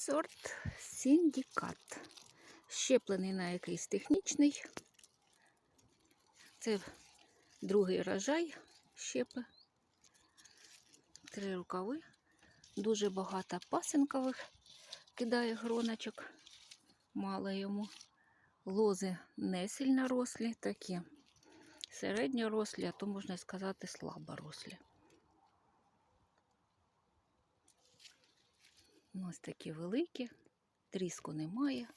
Сорт Сіндікат. Щеплений на якийсь технічний. Це другий рожай щепи. Три рукави. Дуже багато пасинкових кидає гроночок. Мало йому. Лози не сильно рослі, такі середньорослі, а то можна сказати слаборослі. Ось такі великі, тріску немає.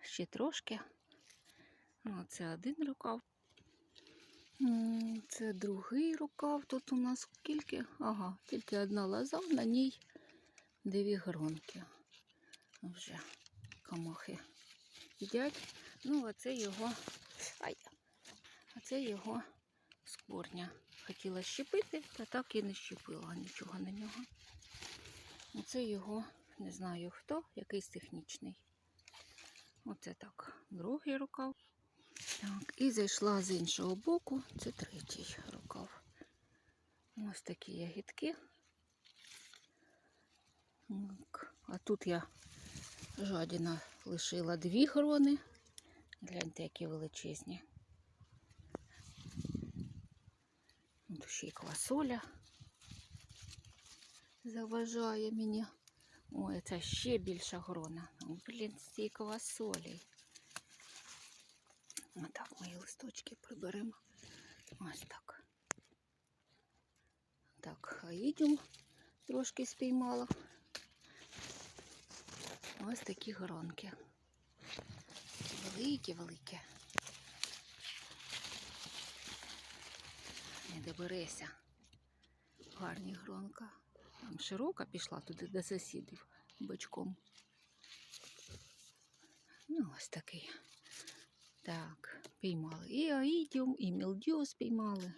Ще трошки. О, це один рукав. Це другий рукав. Тут у нас скільки? Ага, тільки одна лоза, на ній дві гронки. Вже комахи їдять. Ну, а це його. Ай, а його скорня. Хотіла щепити, та так і не щепила нічого на нього. Оце його, не знаю хто, якийсь технічний. Оце так. Другий рукав. Так, і зайшла з іншого боку. Це третій рукав. Ось такі ягідки. Так. А тут я жадіна лишила дві грони. Гляньте, які величезні. Тут ще й квасоля заважає мені. Ой, це ще більша грона. О, Блін, ці квасолі. Отак мої листочки приберемо. Ось так. Так, аїдіум трошки спіймала. Ось такі гронки. Великі, великі. Не. Гарні гронка. Там широка пішла туди до сусідів бочком. Ну, ось такий. Так, піймали. І аїдіум, і мілдю спіймали.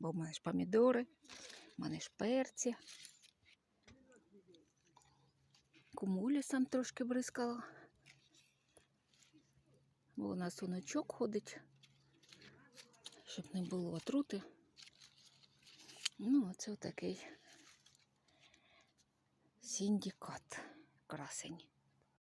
Бо в мене ж помідори, в мене ж перці. Кумулісом трошки бризкала. Бо у нас онучок ходить, щоб не було отрути. Ну, оце такий синдикат красень.